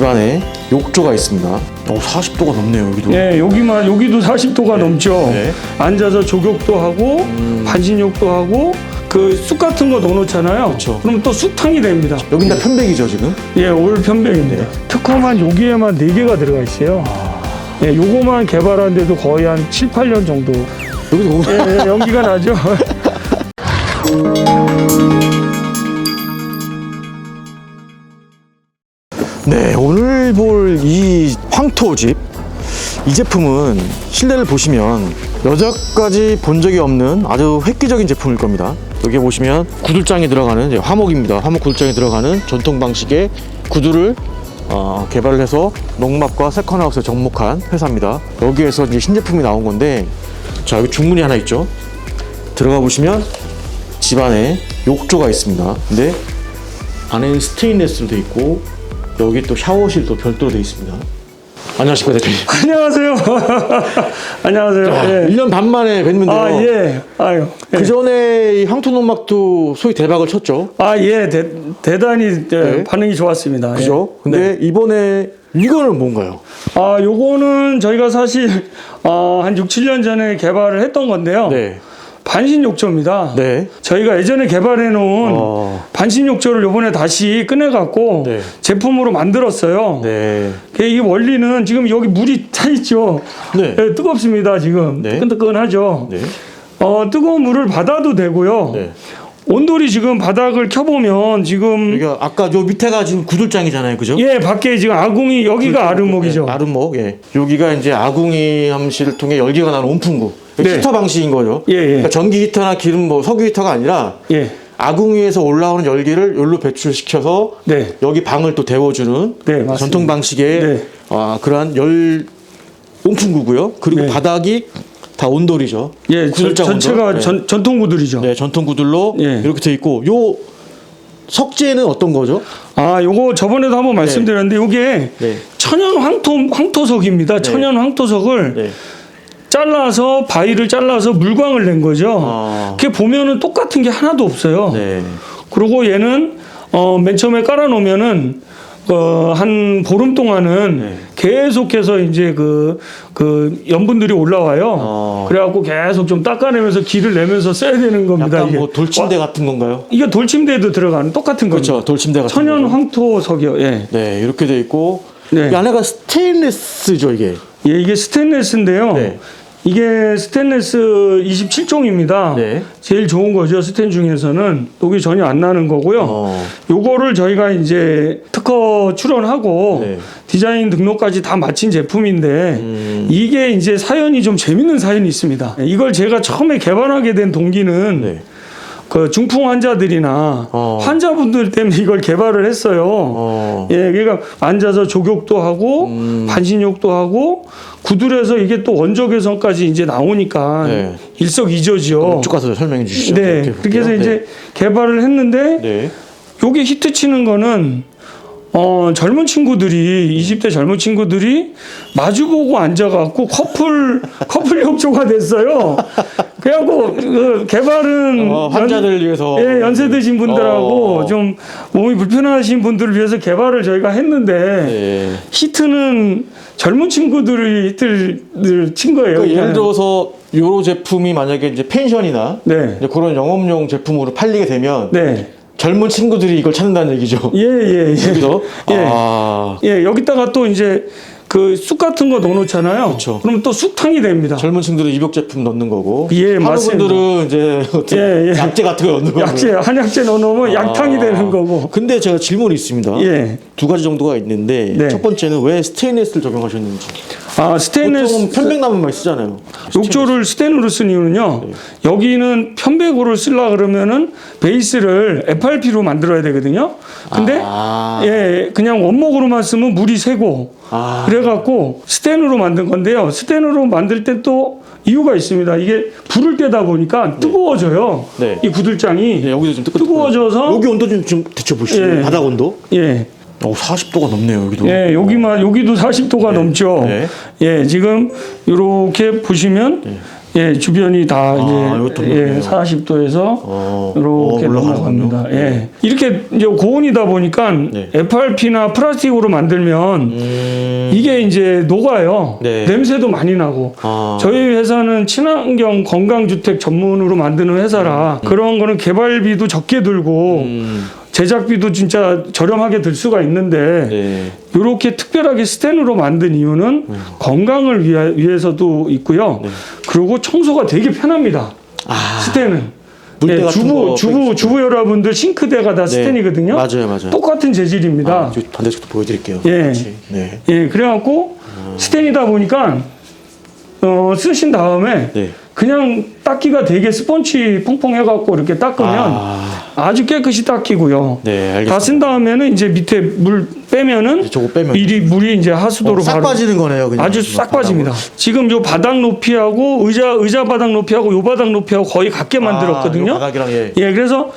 집안에 욕조가 있습니다. 어, 40도가 넘네요, 여기도. 예, 여기만 여기도 40도가 넘죠. 네. 앉아서 조격도 하고 반신욕도 하고 그 쑥 같은 거 넣어놓잖아요. 그쵸. 그럼 또 쑥탕이 됩니다. 여긴 다 편백이죠, 지금? 예, 올 편백인데 특허만 여기에만 4개가 들어가 있어요. 예, 요거만 개발하는데도 거의 한 7, 8년 정도 여기도 예, 연기가 나죠. 황토집 이 제품은 실내를 보시면 여태까지 본 적이 없는 아주 획기적인 제품일 겁니다. 여기 보시면 구들장에 들어가는 화목입니다. 화목 구들장에 들어가는 전통 방식의 구두를 어, 개발을 해서 농막과 세컨하우스에 접목한 회사입니다. 여기에서 이제 신제품이 나온 건데 자 여기 중문이 하나 있죠. 들어가 보시면 집안에 욕조가 있습니다. 근데 안에는 스테인레스로 돼 있고 여기 또 샤워실도 별도로 돼 있습니다. 안녕하십니까 대표님. 안녕하세요. 안녕하세요. 예. 1년 반 만에 뵀는데요. 아, 예. 아유. 예. 그 전에 이 황토농막도 소위 대박을 쳤죠. 아, 예. 대, 대단히 예, 네. 반응이 좋았습니다. 예. 그죠? 근데 이번에 이거는 뭔가요? 아, 요거는 저희가 사실 어, 한 6, 7년 전에 개발을 했던 건데요. 네. 반신 욕조입니다. 네. 저희가 예전에 개발해 놓은 어. 반신 욕조를 요번에 다시 꺼내 갖고 네. 제품으로 만들었어요. 네. 그이 원리는 지금 여기 물이 차 있죠. 네. 예, 뜨겁습니다, 지금. 네. 뜨끈뜨끈하죠. 네. 어, 뜨거운 물을 받아도 되고요. 네. 온돌이 지금 바닥을 켜보면 지금 여기가 아까 요 밑에가 지금 구들장이잖아요. 그죠? 예 밖에 지금 아궁이 여기가 아르목이죠. 네, 아름목. 예. 여기가 이제 아궁이 함실을 통해 열기가 나는 온풍구. 네. 히터 방식인 거죠. 예, 예. 그러니까 전기 히터나 기름 뭐 석유 히터가 아니라 예, 아궁이에서 올라오는 열기를 여기로 배출시켜서 네, 여기 방을 또 데워주는 네, 맞습니다. 전통 방식의 네. 아, 그러한 열 온풍구고요. 그리고 네. 바닥이 다 온돌이죠. 예, 저- 구들장 전체가 온돌. 네. 전, 전통 구들이죠. 네, 전통 구들로 예. 이렇게 돼 있고 요 석재는 어떤 거죠? 아, 요거 저번에도 한번 말씀드렸는데 요게 네. 천연 황토 황토석입니다. 천연 황토석을 네. 잘라서 바위를 잘라서 물광을 낸 거죠. 아. 그게 보면은 똑같은 게 하나도 없어요. 네. 그리고 얘는 어, 맨 처음에 깔아놓으면은 어, 한 보름 동안은 네. 계속해서 이제 그, 그 염분들이 올라와요. 어. 그래갖고 계속 좀 닦아내면서 기를 내면서 써야 되는 겁니다. 약간 이게. 뭐 돌침대 같은 건가요? 이게 돌침대에도 들어가는 똑같은 거죠. 그렇죠. 돌침대 같은 천연 거죠. 황토석이요. 예. 네, 이렇게 돼 있고 네. 이 안에가 스테인리스죠, 이게. 예, 이게 스테인레스인데요. 네. 이게 스테인레스 27종입니다. 네. 제일 좋은 거죠. 스텐 중에서는 녹이 전혀 안 나는 거고요. 어. 요거를 저희가 이제 특허 출원하고 네. 디자인 등록까지 다 마친 제품인데 음. 이게 이제 사연이 좀 재밌는 사연이 있습니다. 이걸 제가 처음에 개발하게 된 동기는 네. 그 중풍 환자들이나 어. 환자분들 때문에 이걸 개발을 했어요. 어. 예, 그러니까 앉아서 조격도 하고 음. 반신욕도 하고 구들에서 이게 또 원조 개선까지 이제 나오니까 네. 일석이조죠. 쭉 가서 설명해 주시죠. 네, 그렇게 해서 볼게요. 이제 개발을 했는데 네. 요게 히트 치는 거는 어, 젊은 친구들이 20대 젊은 친구들이 마주보고 앉아갖고 커플 커플 욕조가 됐어요. 그래갖고 그 개발은 어, 환자들을 위해서 예, 연세 드신 분들하고 어. 좀 몸이 불편하신 분들을 위해서 개발을 저희가 했는데 네. 히트는 젊은 친구들이 히트를 친 거예요. 그 예를. 들어서 요 제품이 만약에 이제 펜션이나 네, 이제 그런 영업용 제품으로 팔리게 되면 네, 젊은 친구들이 이걸 찾는다는 얘기죠. 예, 예, 예. 여기서 예. 아, 예, 여기다가 또 이제 그 쑥 같은 거 넣어놓잖아요. 그쵸. 그럼 또 쑥탕이 됩니다. 젊은 친구들은 입욕 제품 넣는 거고 예, 하루분들은 이제 어떤 예, 예. 약재 같은 거 넣는 거고 약재, 한약재 넣어놓으면 약탕이 아. 되는 거고. 근데 제가 질문이 있습니다. 예. 두 가지 정도가 있는데 네. 첫 번째는 왜 스테인리스를 적용하셨는지. 아, 보통 스테인레스 편백나무만 쓰잖아요. 욕조를 스텐으로 쓴 이유는요. 네. 여기는 편백으로 쓰려 그러면은 베이스를 FRP로 만들어야 되거든요. 근데 아. 예, 그냥 원목으로만 쓰면 물이 새고 아. 그래갖고 스텐으로 만든 건데요. 스텐으로 만들 때또 이유가 있습니다. 이게 불을 떼다 보니까 뜨거워져요. 네. 이 구들장이 네, 여기도 좀 뜨거워져서 여기 온도 좀, 좀 데쳐보시죠. 예. 바닥 온도. 예, 어, 40도가 넘네요, 여기도. 예, 여기만 여기도 40도가 넘죠. 네. 예, 지금 이렇게 보시면 예, 주변이 다 이것도 이제 예, 그렇네요. 40도에서 어, 이렇게 어. 올라가는군요. 예. 이렇게 이제 고온이다 보니까 네. FRP나 플라스틱으로 만들면 음, 이게 이제 녹아요. 네. 냄새도 많이 나고. 아, 저희 회사는 친환경 건강주택 전문으로 만드는 회사라 그런 거는 개발비도 적게 들고 음, 제작비도 진짜 저렴하게 들 수가 있는데 네. 이렇게 특별하게 스텐으로 만든 이유는 건강을 위하, 위해서도 있고요. 네. 그리고 청소가 되게 편합니다. 아, 스텐은. 물때 예, 주부 거 주부 주부 여러분들 싱크대가 다 네. 스텐이거든요. 맞아요, 맞아요. 똑같은 재질입니다. 아, 저 반대쪽도 보여드릴게요. 예. 같이. 네. 예, 그래갖고 스텐이다 보니까 어, 쓰신 다음에 네. 그냥 닦기가 되게 스펀치 퐁퐁해갖고 이렇게 닦으면 아, 아, 주 깨끗이 닦이고요. 네, 다 알겠습니다. 쓴 다음에는 이제 밑에 물 빼면은 저거 빼면 미리 물이 이제 하수도로 어, 싹 바로 빠지는 거네요. 그냥. 아주 싹 빠집니다. 지금 요 바닥 높이하고 의자 의자 바닥 높이하고 요 바닥 높이하고 거의 같게 만들었거든요. 아, 바닥이랑 예. 예, 그래서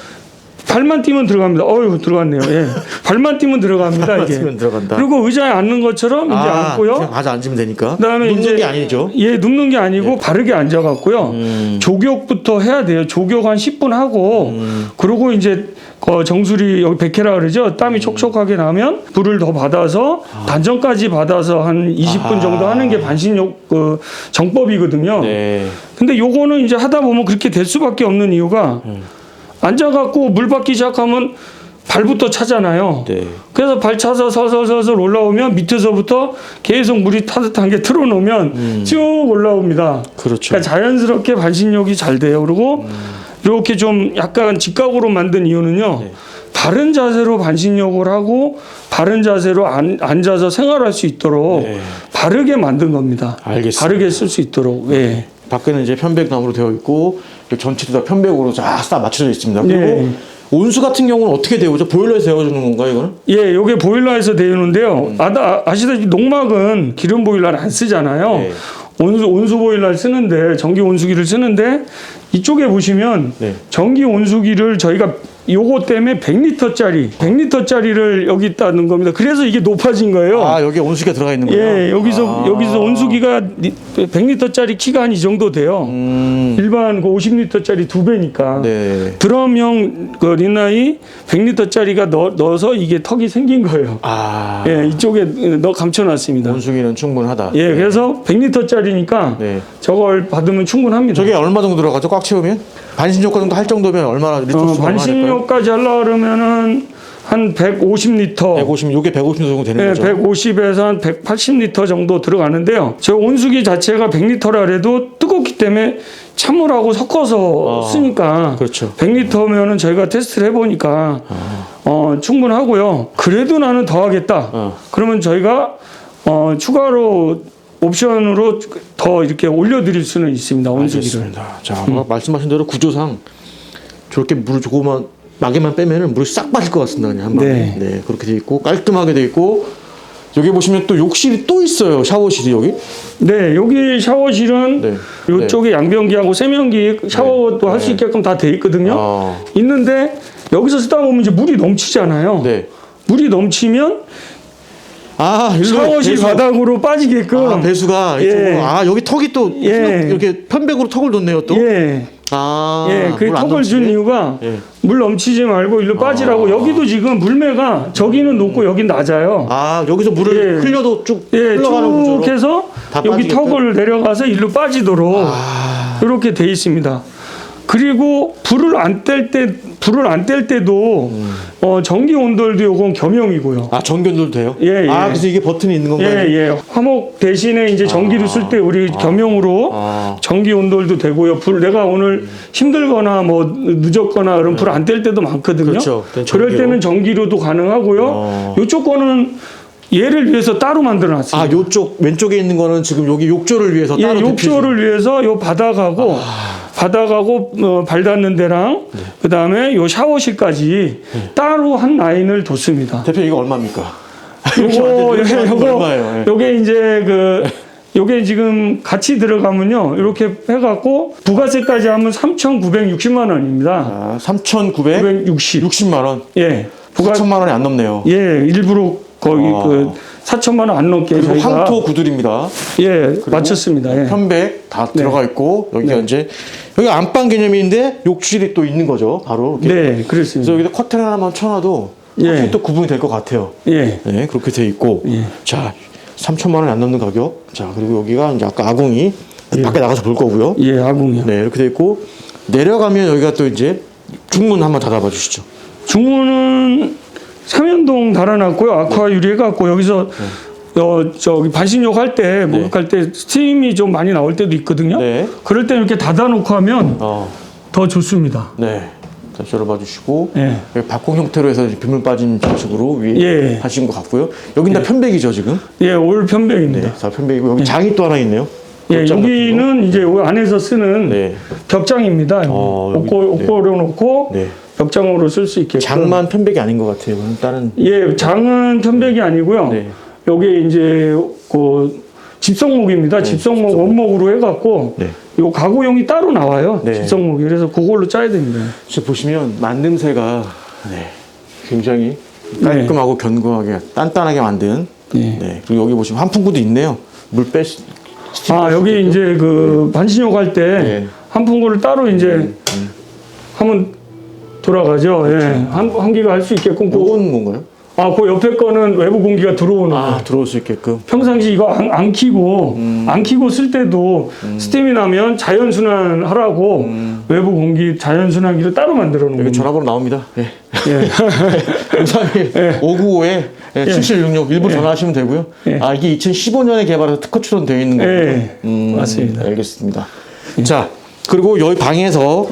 발만 띄면 들어갑니다. 어유 들어갔네요. 예, 발만 띄면 들어갑니다 발만 이게. 띄면 들어간다. 그리고 의자에 앉는 것처럼 이제 아, 앉고요. 가서 앉으면 되니까. 그다음에 눕는 이제 게 아니죠. 예, 눕는 게 아니고 바르게 앉아갖고요. 음. 조격부터 해야 돼요. 조격 한 10분 하고, 음. 그리고 이제 그 정수리 여기 백회라 그러죠. 음. 땀이 촉촉하게 나면 불을 더 받아서 아. 반전까지 받아서 한 20분 정도 하는 게 반신욕 그 정법이거든요. 네. 근데 요거는 이제 하다 보면 그렇게 될 수밖에 없는 이유가 음. 앉아갖고 물 받기 시작하면 발부터 차잖아요. 네. 그래서 발 차서 서서서서 올라오면 밑에서부터 계속 물이 타듯한 게 틀어놓으면 쭉 올라옵니다. 그렇죠. 그러니까 자연스럽게 반신욕이 잘 돼요. 그리고 이렇게 좀 약간 직각으로 만든 이유는요. 네. 바른 자세로 반신욕을 하고 바른 자세로 안, 앉아서 생활할 수 있도록 네. 바르게 만든 겁니다. 알겠습니다. 바르게 쓸 수 있도록. 예. 밖에는 이제 편백나무로 되어 있고 전체도 다 편백으로 쫙 맞춰져 있습니다. 그리고 네. 온수 같은 경우는 어떻게 데우죠? 보일러에서 데워주는 건가요, 이거는? 예, 요게 보일러에서 데우는데요. 음. 아, 아시다시피 농막은 기름 보일러를 안 쓰잖아요. 네. 온수 온수 보일러를 쓰는데 전기 온수기를 쓰는데 이쪽에 보시면 네. 전기 온수기를 저희가 요거 때문에 100리터짜리 100리터짜리를 여기 있다는 겁니다. 그래서 이게 높아진 거예요. 아, 여기 온수기가 들어가 있는 거예요? 예, 여기서 아. 여기서 온수기가 100리터짜리 키가 한 이 정도 돼요. 음. 일반 그 50리터짜리 두 배니까. 네. 드럼형 그 리나이 100리터짜리가 넣, 넣어서 이게 턱이 생긴 거예요. 아. 예, 이쪽에 넣어 감춰놨습니다. 온수기는 충분하다. 예, 그래서 100리터짜리니까 네. 저걸 받으면 충분합니다. 저게 얼마 정도 들어가죠? 꽉 채우면? 반신욕 정도 할 정도면 얼마나 리터 어, 수가 얼마나 될까요? 반신욕까지 하려 그러면은 한 150리터. 150, 요게 150 정도 되는 예, 거죠? 150에서 한 180리터 정도 들어가는데요. 저 온수기 자체가 100리터라 해도 뜨겁기 때문에 찬물하고 섞어서 어, 쓰니까 그렇죠. 100리터면은 저희가 테스트를 해보니까 어, 충분하고요. 그래도 나는 더 하겠다. 어. 그러면 저희가 어, 추가로 옵션으로 더 이렇게 올려드릴 수는 있습니다. 알겠습니다. 자, 아까 말씀하신 대로 구조상 저렇게 물을 조금만 막에만 빼면은 물이 싹 빠질 것 같습니다. 그냥 한 방에. 네. 네. 그렇게 돼 있고 깔끔하게 돼 있고 여기 보시면 또 욕실이 또 있어요. 샤워실이 여기. 네, 여기 샤워실은 네. 이쪽에 양변기하고 세면기 샤워도 할 수 네. 있게끔 다 돼 있거든요. 아, 있는데 여기서 쓰다 보면 이제 물이 넘치잖아요. 네. 물이 넘치면 아, 일로 샤워실 배수. 바닥으로 빠지게끔 아, 배수가 예. 이쪽으로. 아, 여기 턱이 또 예. 이렇게 편백으로 턱을 뒀네요, 또. 예, 아, 예, 그 턱을 준. 이유가 예. 물 넘치지 말고 일로 빠지라고 아. 여기도 지금 물매가 저기는 높고 여긴 낮아요. 아, 여기서 물을 예. 흘려도 쭉 예, 흘러가는 구조로. 쭉 해서 다 여기 빠지게끔? 턱을 내려가서 일로 빠지도록 아, 이렇게 돼 있습니다. 그리고 불을 안 뗄 때 불을 안 뗄 때도 음. 어, 전기 온돌도 요건 겸용이고요. 아, 전견도 돼요? 예, 예. 아, 그래서 이게 버튼이 있는 건가요? 예, 예. 화목 대신에 이제 전기를 쓸 때 우리 겸용으로 아. 전기 온돌도 되고요. 불 내가 오늘 힘들거나 뭐 늦었거나 그럼 불안 뗄 때도 많거든요. 네. 그렇죠. 그땐 그럴 전기로. 때는 전기로도 가능하고요. 어. 요쪽 거는 얘를 위해서 따로 만들어 놨습니다. 아, 요쪽 왼쪽에 있는 거는 지금 여기 욕조를 위해서 예, 따로 욕조를 위해서 요 바닥하고 바닥하고 어, 발 닿는 데랑 네. 그다음에 요 샤워실까지 따로 한 라인을 뒀습니다. 대표 이거 얼마입니까? 요거 거 요거? 예. 요게 이제 그 요게 지금 같이 들어가면요. 이렇게 해 갖고 부가세까지 하면 3,960만 원입니다. 아, 3,960만 960. 원. 예. 부가 4천만 원이 안 넘네요. 예, 일부러 거기 아. 그 4천만 원 안 넘게 그리고 저희가 황토 구들입니다. 예 맞췄습니다. 예. 편백 다 네. 들어가 있고 여기가 이제 여기 안방 개념인데 욕실이 또 있는 거죠. 바로 이렇게. 네 그래서 그렇습니다. 여기다 커튼 하나만 쳐놔도 예. 또 구분이 될 것 같아요. 예 네, 그렇게 돼 있고. 예. 자, 3천만 원이 안 넘는 가격. 자, 그리고 여기가 이제 아까 아궁이 밖에 나가서 볼 거고요. 예, 아궁이요. 네, 이렇게 돼 있고 내려가면 여기가 또 이제 중문 한번 닫아봐 주시죠. 중문은 삼연동 달아놨고요. 아쿠아 유리해갖고 여기서 어 저기 반신욕 할때 목욕할 때 스팀이 좀 많이 나올 때도 있거든요. 네. 그럴 때 이렇게 닫아놓고 하면 어, 더 좋습니다. 네. 다시 열어봐 주시고 예. 여기 박공 형태로 해서 빗물 빠진 방식으로 위에 예. 하신 것 같고요. 여긴 다 편백이죠 지금. 예, 올 편백입니다. 네, 다 편백이고 여기 장이 또 하나 있네요. 예, 벽장 같은 거. 여기는 이제 여기 안에서 쓰는 네. 벽장입니다. 어, 여기, 옷고 네. 놓고 네. 벽장으로 쓸 수 있게끔. 장만 편백이 아닌 것 같아요. 다른. 예, 장은 편백이 아니고요. 네. 여기 이제 그 집성목입니다. 집성목 원목으로 해갖고 네. 요 가구용이 따로 나와요. 네. 집성목이 그래서 그걸로 짜야 됩니다. 지금 보시면 만듦새가 네, 굉장히 깔끔하고 견고하게 단단하게 만든. 네. 네. 그리고 여기 보시면 환풍구도 있네요. 물 빼. 아 여기 이제 그 반신욕 할때 네. 한풍구를 따로 이제 하면 돌아가죠. 예, 한 한기가 할 수 있게끔. 그, 요건 뭔가요? 아, 그 옆에 거는 외부 공기가 들어오는. 거. 아 들어올 수 있게끔. 평상시 이거 안, 안 키고 음. 안 키고 쓸 때도 스팀이 나면 자연 순환 하라고 외부 공기 자연 순환기를 따로 만들어 놓은 음. 여기 겁니다. 전화번호 나옵니다. 예. 예. 03일 595에 7766 일부 전화하시면 되고요. 예. 아 이게 2015년에 개발해서 특허 출원되어 있는 거예요. 예. 맞습니다. 알겠습니다. 자 그리고 여기 방에서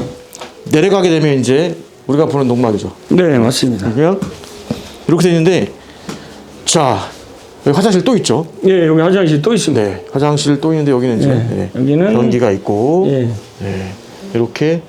내려가게 되면 이제 우리가 보는 농막이죠. 네, 맞습니다. 그냥 이렇게 돼 있는데 자 여기 화장실 또 있죠. 예, 여기 화장실 또 있습니다. 네 화장실 또 있는데 여기는 이제 예. 네, 여기는 변기가 있고 예. 네, 이렇게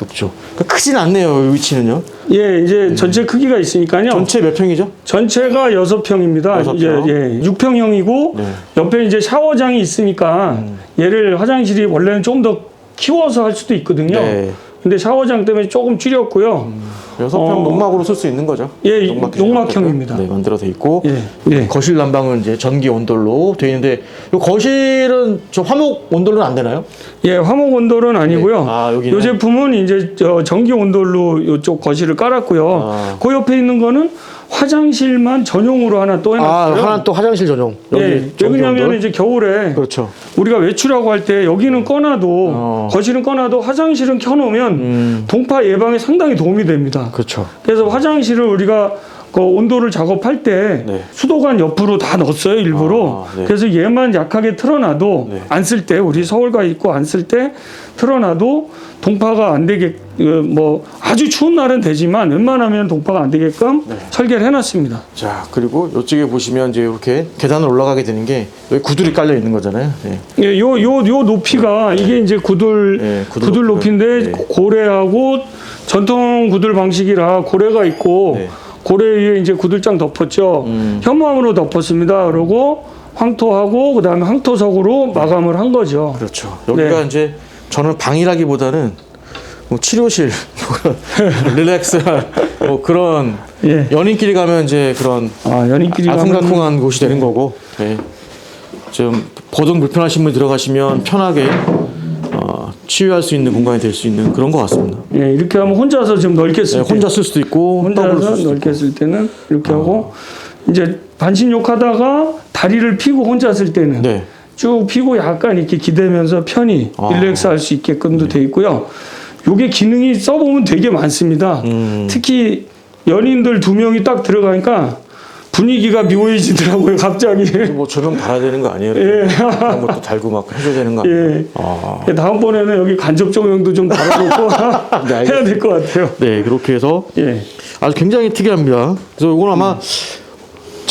없죠. 그러니까 크진 않네요. 이 위치는요. 예, 이제 전체 크기가 있으니까요. 전체 몇 평이죠? 전체가 여섯 평입니다. 여섯 이제 평. 예, 6평형이고 네. 옆에 이제 샤워장이 있으니까 얘를 화장실이 원래는 좀 더 키워서 할 수도 있거든요. 네. 근데 샤워장 때문에 조금 줄였고요. 여섯 평 어. 농막으로 쓸 수 있는 거죠. 예, 농막 농막형입니다. 네, 만들어 돼 있고 예, 예. 거실 난방은 이제 전기 온돌로 되어 있는데 이 거실은 저 화목 온돌로는 안 되나요? 예, 화목 온돌은 아니고요. 네. 아, 여기는? 이 제품은 이제 저 전기 온돌로 이쪽 거실을 깔았고요. 아. 그 옆에 있는 거는 화장실만 전용으로 하나 또 아 해놨어요. 하나 또 화장실 전용. 여기 예, 왜 전기 그러냐면 온돌. 이제 겨울에 그렇죠. 우리가 외출하고 할 때 여기는 꺼놔도 어. 거실은 꺼놔도 화장실은 켜놓으면 음, 동파 예방에 상당히 도움이 됩니다. 그렇죠. 그래서 화장실을 우리가 그 온도를 작업할 때 네. 수도관 옆으로 다 넣었어요 일부러. 아, 네. 그래서 얘만 약하게 틀어놔도 네. 안 쓸 때 우리 서울 가 있고 안 쓸 때 틀어놔도 동파가 안 되게 어, 뭐 아주 추운 날은 되지만 웬만하면 동파가 안 되게끔 네. 설계를 해놨습니다. 자 그리고 이쪽에 보시면 이제 이렇게 계단을 올라가게 되는 게 여기 구들이 깔려 있는 거잖아요. 네. 예, 요, 요, 요 높이가 이게 이제 구들, 네, 구들 구들. 높이인데 네. 고래하고 전통 구들 방식이라 고래가 있고 네. 고래 위에 이제 구들장 덮었죠. 음. 현무암으로 덮었습니다. 그러고 황토하고 그다음에 황토석으로 마감을 한 거죠. 그렇죠. 여기가 네. 이제 저는 방이라기보다는 뭐 치료실, 릴렉스, 뭐 그런 예. 연인끼리 가면 이제 그런 아, 연인끼리 아쿵다쿵한 곳이 되는 거고, 네. 좀 보통 불편하신 분 들어가시면 편하게 어, 치유할 수 있는 공간이 될 수 있는 그런 것 같습니다. 예, 이렇게 하면 혼자서 좀 넓게 네, 쓸 때, 혼자 쓸 수도 있고 혼자서 수도 있고. 넓게 쓸 때는 이렇게 하고 이제 반신욕 하다가 다리를 펴고 혼자 쓸 때는 네. 쭉 피고 약간 이렇게 기대면서 편히 아. 릴렉스 할 수 있게끔도 돼 있고요. 요게 기능이 써보면 되게 많습니다. 음. 특히 연인들 두 명이 딱 들어가니까 분위기가 묘해지더라고요, 갑자기. 뭐 조명 달아야 되는 거 아니에요? 예. 그런 것도 달고 막 해줘야 되는 거 아니에요? 예. 아. 다음번에는 여기 간접 조명도 좀 달아놓고 네. 해야 될 것 같아요. 네, 그렇게 해서 예. 아주 굉장히 특이합니다. 그래서 이건 아마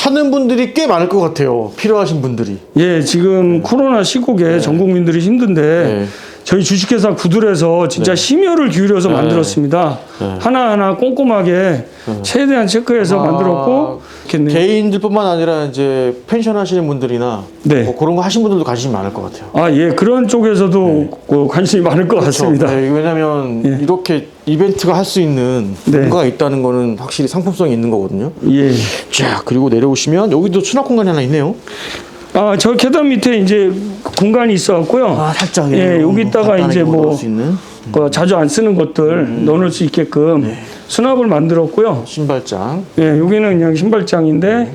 찾는 분들이 꽤 많을 것 같아요. 필요하신 분들이. 예, 지금 코로나 시국에 전 국민들이 힘든데 네. 저희 주식회사 구들에서 진짜 심혈을 기울여서 만들었습니다. 네. 하나하나 꼼꼼하게 최대한 체크해서 아. 만들었고 좋겠네요. 개인들뿐만 아니라 이제 펜션 하시는 분들이나 네. 뭐 그런 거 하신 분들도 관심이 많을 것 같아요. 아, 예, 그런 쪽에서도 그 관심이 많을 것 같습니다. 네, 왜냐하면 예. 이렇게 이벤트가 할 수 있는 네. 뭔가가 있다는 거는 확실히 상품성이 있는 거거든요. 예. 자 그리고 내려오시면 여기도 수납 공간이 하나 있네요. 아, 저 계단 밑에 이제 공간이 있어 갖고요. 아 살짝 예, 여기다가 이제 뭐 넣을 수 있는 그 자주 안 쓰는 것들 음. 넣어놓을 수 있게끔 네. 수납을 만들었고요. 신발장. 예, 여기는 그냥 신발장인데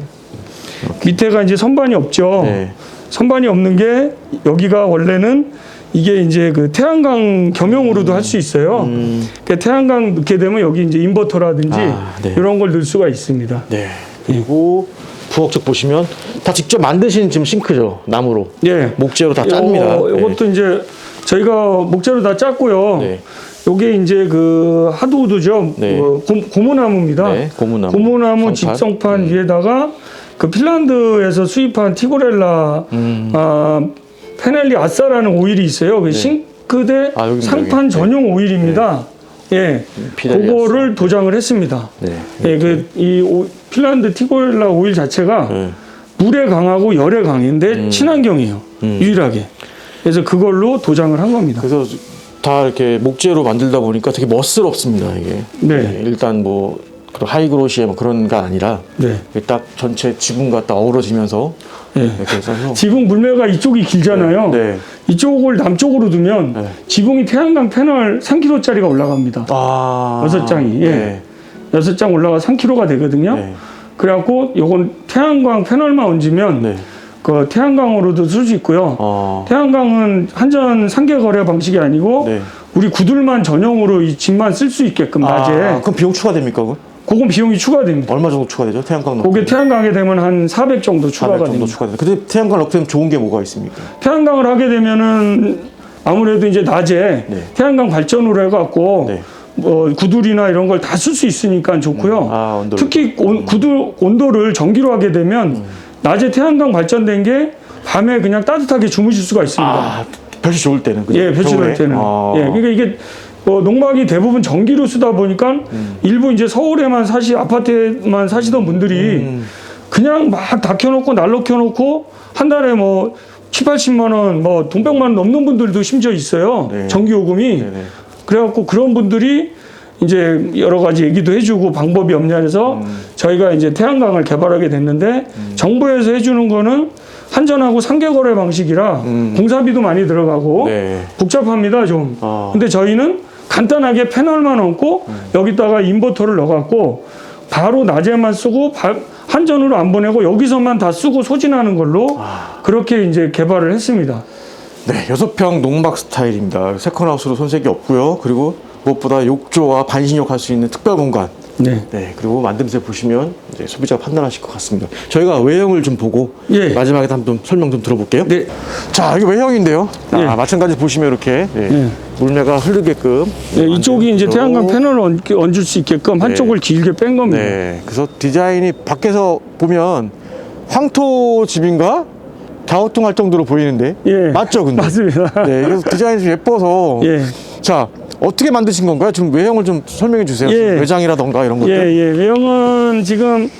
밑에가 이제 선반이 없죠. 네. 선반이 없는 게 여기가 원래는 이게 이제 그 태양광 겸용으로도 할수 있어요. 음, 그 태양광 넣게 되면 여기 이제 인버터라든지 아, 네. 이런 걸 넣을 수가 있습니다. 네. 그리고 부엌 쪽 보시면 다 직접 만드신 지금 싱크죠 나무로 예. 목재로 다 짭니다. 요, 요것도 이제 저희가 목재로 다 짰고요. 네. 요게 이제 그 하드우드죠. 네. 그 고, 고무나무입니다. 네, 고무나무. 고무나무 성판. 집성판 위에다가 그 핀란드에서 수입한 티고렐라 음. 아, 페넬리 아싸라는 오일이 있어요. 그 싱크대 네. 아, 여기입니다, 상판 여기. 전용 오일입니다. 예. 피렐리 그거를 도장을 했습니다. 네. 예, 그이 핀란드 티고렐라 오일 자체가 네. 물에 강하고 열에 강인데 친환경이에요. 음. 유일하게. 그래서 그걸로 도장을 한 겁니다. 그래서 다 이렇게 목재로 만들다 보니까 되게 멋스럽습니다 이게. 네. 일단 뭐 그런 하이그로시에 뭐 그런 게 아니라 네. 이게 딱 전체 지붕과 딱 어우러지면서 예. 이렇게 해서 지붕 물매가 이쪽이 길잖아요. 네. 이쪽을 남쪽으로 두면 네. 지붕이 태양광 패널 3kg짜리가 올라갑니다. 아 여섯 장이, 예. 네. 여섯 장 올라가 3kg가 되거든요. 네. 그래갖고 요건 태양광 패널만 얹으면 네. 그 태양광으로도 쓸 수 있고요. 어. 태양광은 한전 상계 거래 방식이 아니고 네. 우리 구들만 전용으로 이 집만 쓸 수 있게끔 낮에 아, 그럼 비용 추가됩니까? 그건? 그건 비용이 추가됩니다. 얼마 정도 추가되죠? 태양광 넣고. 그게 태양광에 되면 한 400 정도 추가가 400 정도 됩니다. 추가됩니다. 근데 태양광 넣게 되면 좋은 게 뭐가 있습니까? 태양광을 하게 되면은 아무래도 이제 낮에 네. 태양광 발전으로 해갖고 네. 뭐 구들이나 이런 걸 다 쓸 수 있으니까 좋고요. 아, 온도를. 특히 온, 구들 온도를 전기로 하게 되면 음. 낮에 태양광 발전된 게 밤에 그냥 따뜻하게 주무실 수가 있습니다. 아, 별이 좋을 때는. 그죠? 예, 배출할 겨울에? 때는. 아. 예, 그러니까 이게 어, 농막이 대부분 전기로 쓰다 보니까 음. 일부 이제 서울에만 사시 아파트에만 사시던 분들이 음. 그냥 막 다 켜놓고 난로 켜놓고 한 달에 뭐 7, 80만 원, 뭐 돈백만 원 넘는 분들도 심지어 있어요. 네. 전기 요금이. 네네. 그래갖고 그런 분들이 이제 여러 가지 얘기도 해주고 방법이 없냐 해서 음. 저희가 이제 태양광을 개발하게 됐는데 정부에서 해주는 거는 한전하고 상계거래 방식이라 음. 공사비도 많이 들어가고 네. 복잡합니다 좀. 아. 근데 저희는 간단하게 패널만 얹고 여기다가 인버터를 넣어갖고 바로 낮에만 쓰고 바- 한전으로 안 보내고 여기서만 다 쓰고 소진하는 걸로 아. 그렇게 이제 개발을 했습니다. 네, 여섯 평 농막 스타일입니다. 세컨하우스로 손색이 없고요. 그리고 무엇보다 욕조와 반신욕 할 수 있는 특별 공간. 네. 네, 그리고 만듦새 보시면 이제 소비자가 판단하실 것 같습니다. 저희가 외형을 좀 보고 예. 마지막에 한번 설명 좀 들어볼게요. 네. 자, 이게 외형인데요. 아, 예. 마찬가지 보시면 이렇게 네, 예. 물매가 흐르게끔. 네, 이쪽이 이제 태양광 패널을 얹, 얹을 수 있게끔 한쪽을 길게 뺀 겁니다. 네, 그래서 디자인이 밖에서 보면 황토 집인가 갸우뚱할 정도로 보이는데 예. 맞죠, 근데? 맞습니다. 네, 그래서 디자인이 좀 예뻐서 예. 자 어떻게 만드신 건가요? 지금 외형을 좀 설명해 주세요. 예. 외장이라던가 이런 것들. 예, 예. 외형은 지금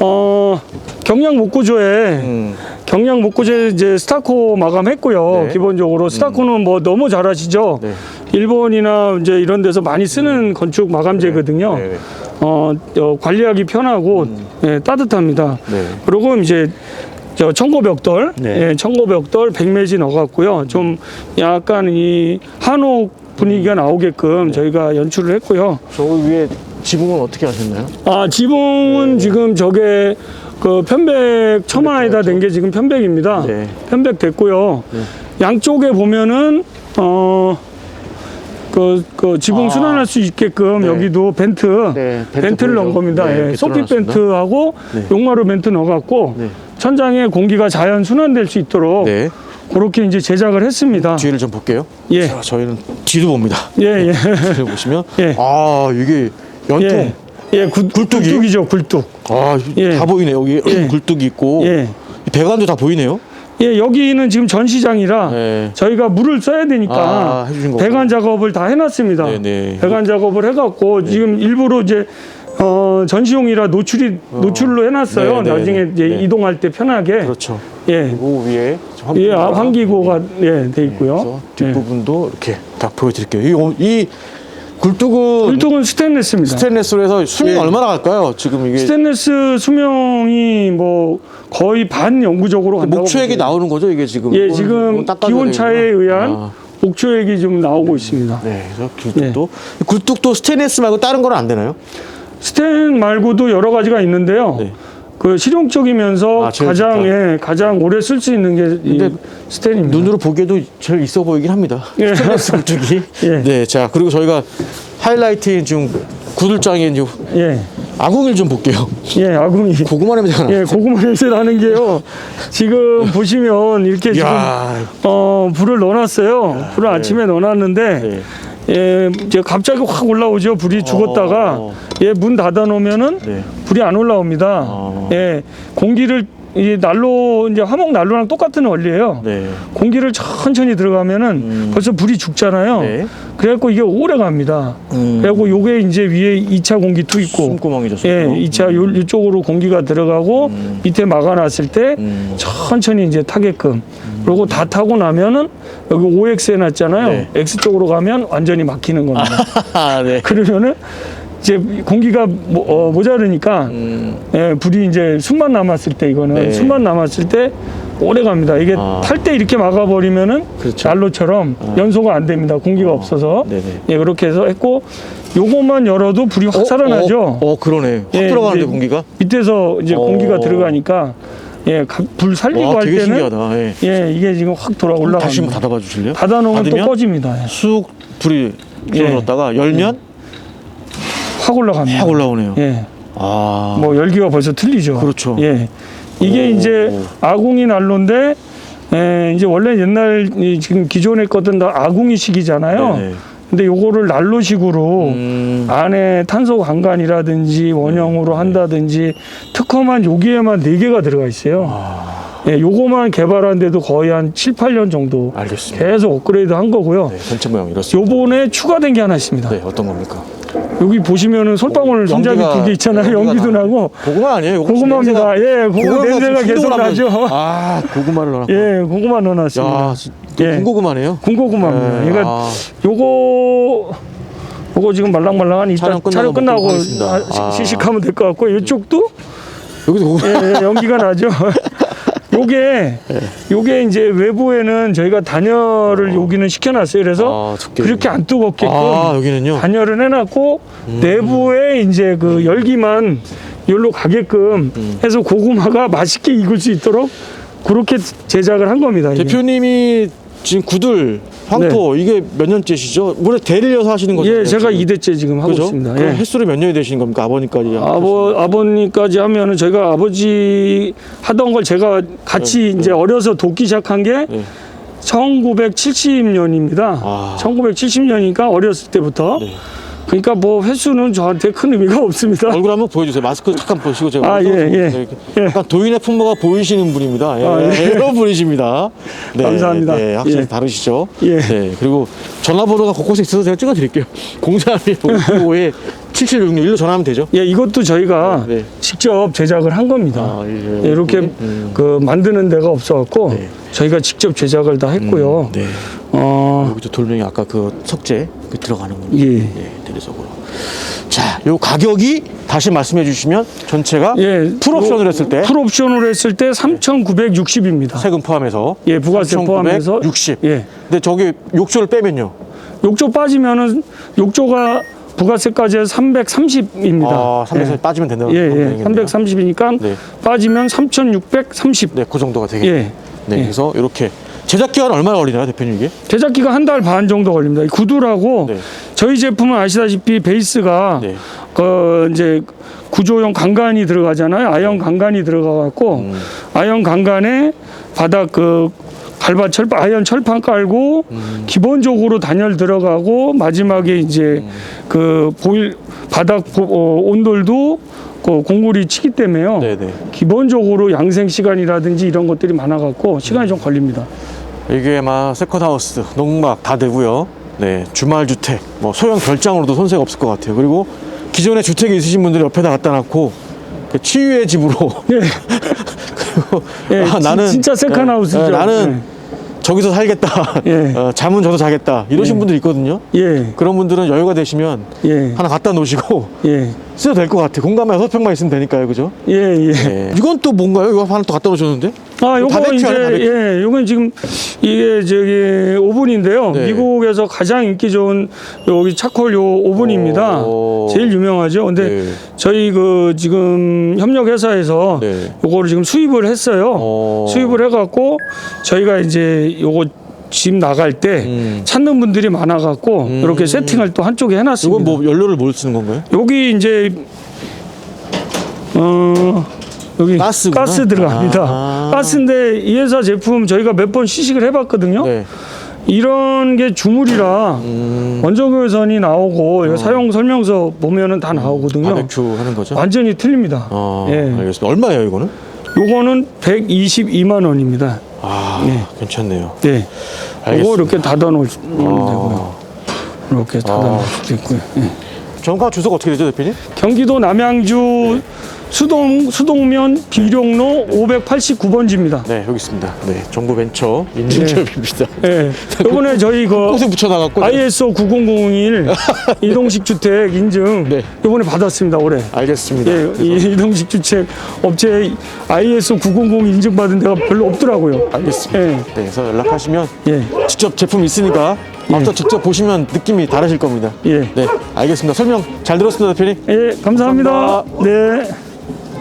어 경량 목구조에 음, 경량 목구조에 이제 스타코 마감했고요. 네. 기본적으로 스타코는 뭐 너무 잘 아시죠? 네. 일본이나 이제 이런 데서 많이 쓰는 건축 마감재거든요. 네, 네. 어, 어, 관리하기 편하고 예, 따뜻합니다. 네. 그리고 이제 저 청고벽돌, 네. 예, 청고벽돌 100매지 넣어갖고요. 좀 약간 이 한옥 분위기가 나오게끔 저희가 연출을 했고요. 저 위에 지붕은 어떻게 하셨나요? 아 지붕은 지금 저게 그 편백 처마에다 된 게 지금 편백입니다. 네. 편백 됐고요. 양쪽에 보면은 어. 그, 그 지붕 아. 순환할 수 있게끔 네. 여기도 벤트, 네, 벤트 벤트를 넣은 보이죠? 겁니다. 네, 예, 이렇게 소피 뚫어놨습니다. 벤트하고 네. 용마루 벤트 넣어갖고 네. 천장에 공기가 자연 순환될 수 있도록 네. 그렇게 이제 제작을 했습니다. 뒤를 좀 볼게요. 예. 자, 저희는 뒤도 봅니다. 예, 예. 뒤를 보시면 예. 아 이게 연통. 예. 예, 굴, 굴뚝이? 굴뚝이죠, 굴뚝. 아, 예. 다 보이네요. 여기 예. 굴뚝이 있고 예. 이 배관도 다 보이네요. 예, 여기는 지금 전시장이라 네. 저희가 물을 써야 되니까 아, 해주신. 배관 작업을 다 해놨습니다. 네 네. 배관 작업을 해갖고 지금 일부러 이제 어, 전시용이라 노출이 노출로 해놨어요. 네, 네, 나중에 네. 이제 네. 이동할 때 편하게. 그렇죠. 예. 그리고 위에 예, 아, 환기구가 예, 돼 있고요. 그래서 뒷부분도 이렇게 딱 보여드릴게요. 이, 어, 이 굴뚝은 굴뚝은 스테인레스입니다. 스테인레스로 해서 수명이 예. 얼마나 갈까요? 지금 이게 스테인레스 수명이 뭐 거의 반 영구적으로 간다고 목초액이 보세요. 나오는 거죠, 이게 지금? 예, 지금 기온 차에 되겠구나. 의한 아, 목초액이 좀 나오고 있습니다. 네, 그래서 굴뚝도 굴뚝도 스테인레스 말고 다른 거는 안 되나요? 스텐 말고도 여러 가지가 있는데요. 네. 그 실용적이면서 아, 제일 가장 좋다. 예, 가장 오래 쓸 수 있는 게 이 근데 스텐입니다. 눈으로 보기에도 제일 있어 보이긴 합니다. 예. 스테인레스 굴뚝이. 예. 네, 자 그리고 저희가 하이라이트인 지금 구들장에 이제 예, 아궁이를 좀 볼게요. 예, 아궁이. 고구마 냄새가 나. 예, 고구마 냄새 나는 게요. 지금 보시면 이렇게 지금 어, 불을 넣어놨어요. 불을 아침에 넣어놨는데 네. 예, 이제 갑자기 확 올라오죠. 불이 죽었다가 어. 예, 문 닫아 놓으면은 네. 불이 안 올라옵니다. 어. 예, 공기를 이 난로 이제 화목 난로랑 똑같은 원리예요. 네. 공기를 천천히 들어가면은 벌써 불이 죽잖아요. 네. 그래갖고 이게 오래 갑니다. 음. 그래갖고 요게 이제 위에 2차 공기투 있고 숨구멍이죠. 예, 숨구멍. 2차 요, 이쪽으로 공기가 들어가고 밑에 막아놨을 때 음. 천천히 이제 타게끔. 그리고 다 타고 나면은 여기 OX 해놨잖아요. 네. X 쪽으로 가면 완전히 막히는 겁니다. 아, 네. 그러면은 이제 공기가 모, 어, 모자르니까 음. 예, 불이 이제 숨만 남았을 때 이거는 네. 숨만 남았을 때 오래 갑니다. 이게 아. 탈 때 이렇게 막아버리면은 그렇죠. 난로처럼 연소가 안 됩니다. 공기가 없어서 네네. 예, 그렇게 해서 했고 요것만 열어도 불이 확 살아나죠. 어, 어, 그러네. 확 예, 들어가는데 공기가. 밑에서 이제 어. 공기가 들어가니까 예, 가- 불 살리고 와, 할 되게 때는 신기하다. 예. 예, 이게 지금 확 돌아 다시 올라갑니다. 한번 닫아봐 주실래요? 닫아 놓으면 또 꺼집니다. 예. 쑥 불이 들어갔다가 열면 확 올라갑니다. 확 올라오네요. 예. 아. 뭐 열기가 벌써 틀리죠. 그렇죠. 예. 이게 오. 이제 아궁이 난로인데 에, 이제 원래 옛날 이 지금 기존에 거든 다 아궁이식이잖아요. 네네. 근데 요거를 난로식으로 음. 안에 탄소 강간이라든지 원형으로 한다든지 특허만 여기에만 네 개가 들어가 있어요. 아, 예, 요거만 개발하는데도 거의 한 7, 8년 정도 알겠습니다. 계속 업그레이드 한 거고요. 네, 전체 모양 이렇습니다. 요번에 추가된 게 하나 있습니다. 네, 어떤 겁니까? 여기 보시면은 솔방울 동작이 연기가- 두 개 있잖아요. 연기가 연기도 나- 나고 고구마 아니에요? 이거 고구마입니다. 냄새가- 예, 고구마 고구마가 냄새가 지금 계속 나죠. 아, 고구마를 넣어. 예, 고구마 넣어놨습니다. 야, 진- 예. 군고구마네요. 군고구마입니다. 예, 그러니까 아. 요거 요거 지금 말랑말랑한 이따 촬영 끝나고 촬영 끝나고 먹도록 하겠습니다. 아, 시- 아. 시식하면 될 것 같고 이쪽도 여기도 고구마. 예, 예, 연기가 나죠. 요게 예. 요게 이제 외부에는 저희가 단열을 여기는 시켜놨어요. 그래서 아. 그렇게 안 뜨겁게끔 아, 여기는요. 단열을 해놨고 음. 내부에 이제 그 열기만 열로 가게끔 음. 해서 고구마가 맛있게 익을 수 있도록 그렇게 제작을 한 겁니다. 이게. 대표님이 지금 구들 황토 이게 몇 년째시죠? 대를 이어서 하시는 거죠? 네. 예, 제가 2대째 지금 하고 그죠? 있습니다. 그럼 예. 횟수로 몇 년이 되신 겁니까? 아버님까지. 아버 아버님까지 하면은 제가 아버지 하던 걸 제가 같이 이제 어려서 돕기 시작한 게 네. 1970년입니다. 아. 1970년이니까 어렸을 때부터. 네. 그러니까 뭐 횟수는 저한테 큰 의미가 없습니다. 얼굴 한번 보여주세요. 마스크 잠깐 보시고 제가. 아, 예, 예. 네, 예. 약간 도인의 풍모가 보이시는 분입니다. 예, 아, 예. 이런 분이십니다. 네, 감사합니다. 네, 확실히 예. 다르시죠. 예. 네, 그리고 전화번호가 곳곳에 있어서 제가 찍어드릴게요. 031 7766 일로 전화하면 되죠. 예, 이것도 저희가 네. 직접 제작을 한 겁니다. 아, 예, 예, 이렇게 음. 그 만드는 데가 없어갖고 네. 저희가 직접 제작을 다 했고요. 네. 어, 여기도 돌멩이 아까 그 석재 그 들어가는 거. 예. 네, 대리석으로. 자, 요 가격이 다시 말씀해 주시면 전체가 예, 풀옵션을 했을 때 풀옵션으로 했을 때 3,960입니다. 세금 포함해서 예, 부가세 포함해서 60. 예. 근데 저기 욕조를 빼면요. 욕조 빠지면은 욕조가 부가세까지 해서 330입니다. 아, 300에 빠지면 된다는 예, 예. 얘기네요. 330이니까 네. 빠지면 3,630. 네, 그 정도가 되겠네요. 예. 네, 예. 그래서 이렇게 제작 기간 얼마나 걸리나요, 대표님 이게? 제작기가 한달 반 정도 걸립니다. 이 구두라고 네. 저희 제품은 아시다시피 베이스가 네. 그 이제 구조용 강간이 들어가잖아요. 아연 강간이 들어가 갖고 음. 아연 강간에 바닥 그 갈바 철판 아연 철판 깔고 음. 기본적으로 단열 들어가고 마지막에 이제 음. 그 보일 바닥 보- 어, 온돌도 그 공구리 치기 때문에요. 네, 네. 기본적으로 양생 시간이라든지 이런 것들이 많아 갖고 시간이 좀 걸립니다. 이게 막 세컨하우스, 농막 다 되고요. 네, 주말 주택, 뭐 소형 별장으로도 손색 없을 것 같아요. 그리고 기존에 주택에 있으신 분들이 옆에다 갖다 놓고 그 치유의 집으로 예. 그리고 예, 아, 진- 나는 진짜 세컨 예, 하우스죠. 예, 나는 저기서 살겠다. 예. 어, 잠은 저도 자겠다. 이러신 분들 있거든요. 예. 그런 분들은 여유가 되시면 예. 하나 갖다 놓으시고 예. 쓰셔도 될 것 같아요. 공간만 여섯 평만 있으면 되니까요, 그죠? 예. 예. 예. 이건 또 뭔가요? 이거 하나 또 갖다 놓으셨는데? 아, 요거 바베큐 이제 아니에요, 바베큐? 예, 요건 지금 이게 저기 오븐인데요. 네. 미국에서 가장 인기 좋은 여기 차콜 요 오븐입니다. 오. 제일 유명하죠. 근데 네. 저희 그 지금 협력 회사에서 네. 요거를 지금 수입을 했어요. 어. 수입을 해 갖고 저희가 이제 요거 집 나갈 때 음. 찾는 분들이 많아 갖고 이렇게 세팅을 또 한쪽에 해 놨습니다. 이건 뭐 연료를 뭘 쓰는 건가요? 여기 이제 어 여기 가스구나. 가스 들어갑니다. 아. 가스인데 이 회사 제품 저희가 몇 번 시식을 해봤거든요. 네. 이런 게 주물이라 음, 원적외선이 나오고 이거 사용 설명서 보면은 다 나오거든요. 바베큐 하는 거죠? 완전히 틀립니다. 어, 예. 알겠습니다. 얼마예요, 이거는? 요거는 122만 원입니다. 아, 네. 괜찮네요. 네. 알겠습니다. 요거 이렇게 닫아 놓으면 되고요. 아, 이렇게 닫아 놓을 수도 있고요. 예. 정가 주소가 어떻게 되죠, 대표님? 경기도 남양주 수동 수동면 비룡로 589번지입니다. 네, 여기 있습니다. 네, 정보벤처 인증기업입니다. 예. 이번에 저희 그 꽃에 붙여놔갖고. ISO 9001 이동식 주택 인증 네. 이번에 받았습니다 올해. 알겠습니다. 예, 이 이동식 주택 업체 ISO 900 인증 받은 데가 별로 없더라고요. 알겠습니다. 예. 네, 그래서 연락하시면 예, 직접 제품 있으니까 앞서 직접 보시면 느낌이 다르실 겁니다. 예. 네, 알겠습니다. 설명 잘 들었습니다, 대표님. 예, 감사합니다. 네.